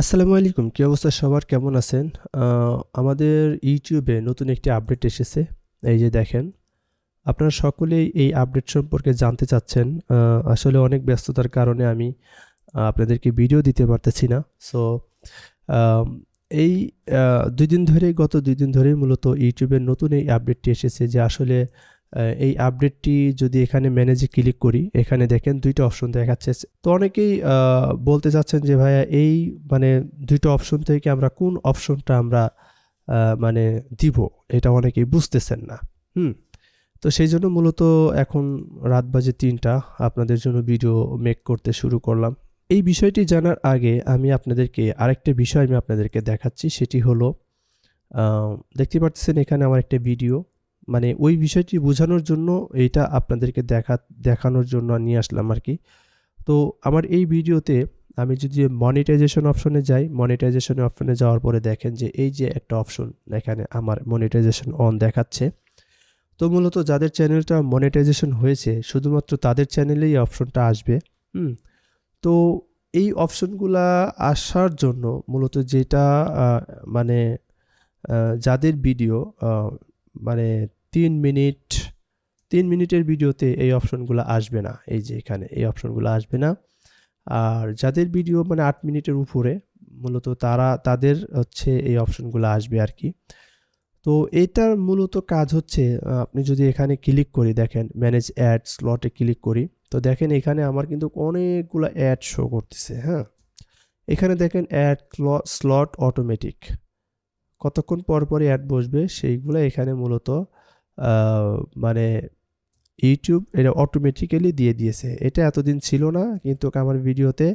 আসসালামু আলাইকুম, কী অবস্থা সবার? কেমন আছেন? আমাদের ইউটিউবে নতুন একটি আপডেট এসেছে। এই যে দেখেন, আপনারা সকলেই এই আপডেট সম্পর্কে জানতে চাচ্ছেন। আসলে অনেক ব্যস্ততার কারণে আমি আপনাদেরকে ভিডিও দিতে পারতেছি না। সো এই দুই দিন ধরেই, গত দুই দিন ধরেই মূলত ইউটিউবের নতুন এই আপডেটটি এসেছে যে আসলে এই আপডেটটি যদি এখানে ম্যানেজে ক্লিক করি, এখানে দেখেন দুইটা অপশন দেখাচ্ছে তো অনেকেই বলতে চাচ্ছেন যে, ভাইয়া, এই মানে দুইটা অপশন থেকে আমরা কোন অপশনটা আমরা মানে দিব? এটা অনেকেই বুঝতেছেন না। হুম? তো সেই জন্য মূলত এখন রাত বাজে তিনটা, আপনাদের জন্য ভিডিও মেক করতে শুরু করলাম। এই বিষয়টি জানার আগে আমি আপনাদেরকে আরেকটা বিষয় আমি আপনাদেরকে দেখাচ্ছি, সেটি হলো দেখতে পাচ্ছেন এখানে আমার একটা ভিডিও মানে ওই বিষয়টি বোঝানোর জন্য এইটা আপনাদেরকে দেখা, দেখানোর জন্য নিয়ে আসলাম আর কি। তো আমার এই ভিডিওতে আমি যদি মনিটাইজেশন অপশনে যাই মনিটাইজেশন অপশনে যাওয়ার পরে দেখেন যে এই যে একটা অপশন এখানে আমার মনিটাইজেশন অন দেখাচ্ছে। তো মূলত যাদের চ্যানেলটা মনিটাইজেশন হয়েছে, শুধুমাত্র তাদের চ্যানেলেই অপশনটা আসবে। হুম, তো এই অপশনগুলা আসার জন্য মূলত যেটা মানে যাদের ভিডিও মানে তিন মিনিট, তিন মিনিটের ভিডিওতে এই অপশনগুলো আসবে না। এই যে এখানে এই অপশনগুলো আসবে না। আর যাদের ভিডিও মানে আট মিনিটের উপরে, মূলত তারা, তাদের হচ্ছে এই অপশনগুলো আসবে আর কি। তো এটার মূলত কাজ হচ্ছে আপনি যদি এখানে ক্লিক করি, দেখেন ম্যানেজ অ্যাড স্লটে ক্লিক করি, তো দেখেন এখানে আমার কিন্তু অনেকগুলো অ্যাড শো করতেছে হ্যাঁ? এখানে দেখেন অ্যাড স্লট অটোমেটিক কতক্ষণ পর পরই অ্যাড বসবে, সেইগুলো এখানে মূলত মানে ইউটিউব এটা অটোমেটিক্যালি দিয়ে দিয়েছে। এটা এতদিন ছিল না কিন্তু আমার ভিডিওতে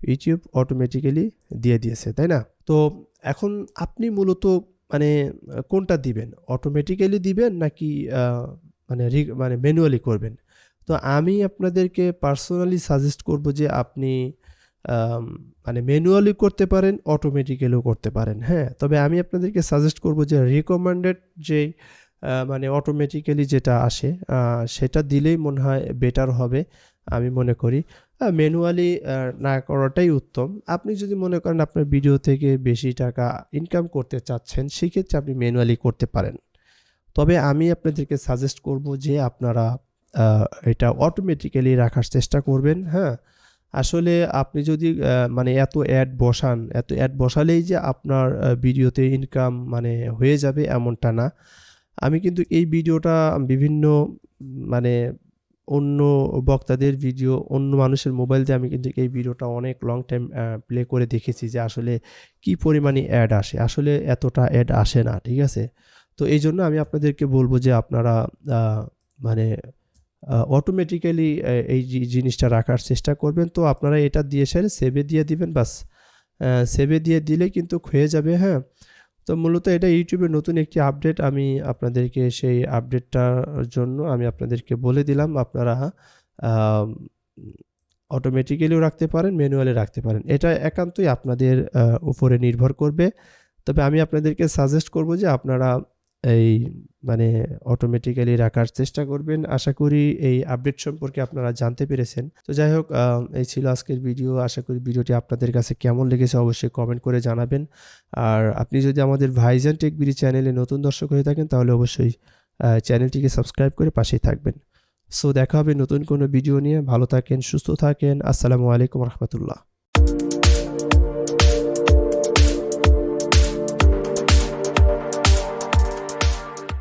ইউটিউব অটোমেটিক্যালি দিয়ে দিয়েছে তাই না? তো এখন আপনি মূলত মানে কোনটা দিবেন? অটোমেটিক্যালি দিবেন নাকি মানে মানে ম্যানুয়ালি করবেন? তো আমি আপনাদেরকে পার্সোনালি সাজেস্ট করব যে আপনি মানে ম্যানুয়ালি করতে পারেন অটোমেটিক্যালিও করতে পারেন হ্যাঁ? তবে আমি আপনাদেরকে সাজেস্ট করব যে রিকমেন্ডেড যে আহ, মানে অটোমেটিক্যালি যেটা আসে সেটা দিলেই মনে হয় বেটার হবে, আমি মনে করি। ম্যানুয়ালি না করাটাই উত্তম। আপনি যদি মনে করেন আপনার ভিডিও থেকে বেশি টাকা ইনকাম করতে চাচ্ছেন, সেক্ষেত্রে আপনি ম্যানুয়ালি করতে পারেন। তবে আমি আপনাদেরকে সাজেস্ট করব যে আপনারা এটা অটোমেটিক্যালি রাখার চেষ্টা করবেন হ্যাঁ? আসলে আপনি যদি মানে এত অ্যাড বসান, এত অ্যাড বসালেই যে আপনার ভিডিওতে ইনকাম মানে হয়ে যাবে এমনটা না। আমি কিন্তু এই ভিডিওটা বিভিন্ন মানে অন্য বক্তাদের ভিডিও, অন্য মানুষের মোবাইল দিয়ে আমি কিন্তু এই ভিডিওটা অনেক লং টাইম প্লে করে দেখেছি যে আসলে কি পরিমাণে অ্যাড আসে। আসলে এতটা অ্যাড আসে না, ঠিক আছে? তো এই জন্য আমি আপনাদেরকে বলব যে আপনারা মানে অটোমেটিক্যালি এই জিনিসটা রাখার চেষ্টা করবেন। তো আপনারা এটা দিয়ে সেভে দিয়ে দিবেন বাস সেভে দিয়ে দিলে কিন্তু হয়ে যাবে হ্যাঁ? তো মূলত এটা ইউটিউবের নতুন একটি আপডেট আমি আপনাদেরকে সেই আপডেটটার জন্য আমি আপনাদেরকে বলে দিলাম। আপনারা অটোমেটিক্যালিও রাখতে পারেন ম্যানুয়ালি রাখতে পারেন। এটা একান্তই আপনাদের উপরে নির্ভর করবে। তবে আমি আপনাদেরকে সাজেস্ট করব যে আপনারা এই মানে অটোমেটিক্যালি রাখার চেষ্টা করবেন। আশা করি এই আপডেট সম্পর্কে আপনারা জানতে পেরেছেন। তো যাই হোক এই ছিল আজকের ভিডিও আশা করি ভিডিওটি আপনাদের কাছে কেমন লেগেছে অবশ্যই কমেন্ট করে জানাবেন। আর আপনি যদি আমাদের ভাইজান টেকবিরি চ্যানেলে নতুন দর্শক হয়ে থাকেন, তাহলে অবশ্যই চ্যানেলটিকে সাবস্ক্রাইব করে পাশেই থাকবেন। সো দেখা হবে নতুন কোনো ভিডিও নিয়ে। ভালো থাকেন, সুস্থ থাকেন। আসসালামু আলাইকুম রহমতুল্লাহ।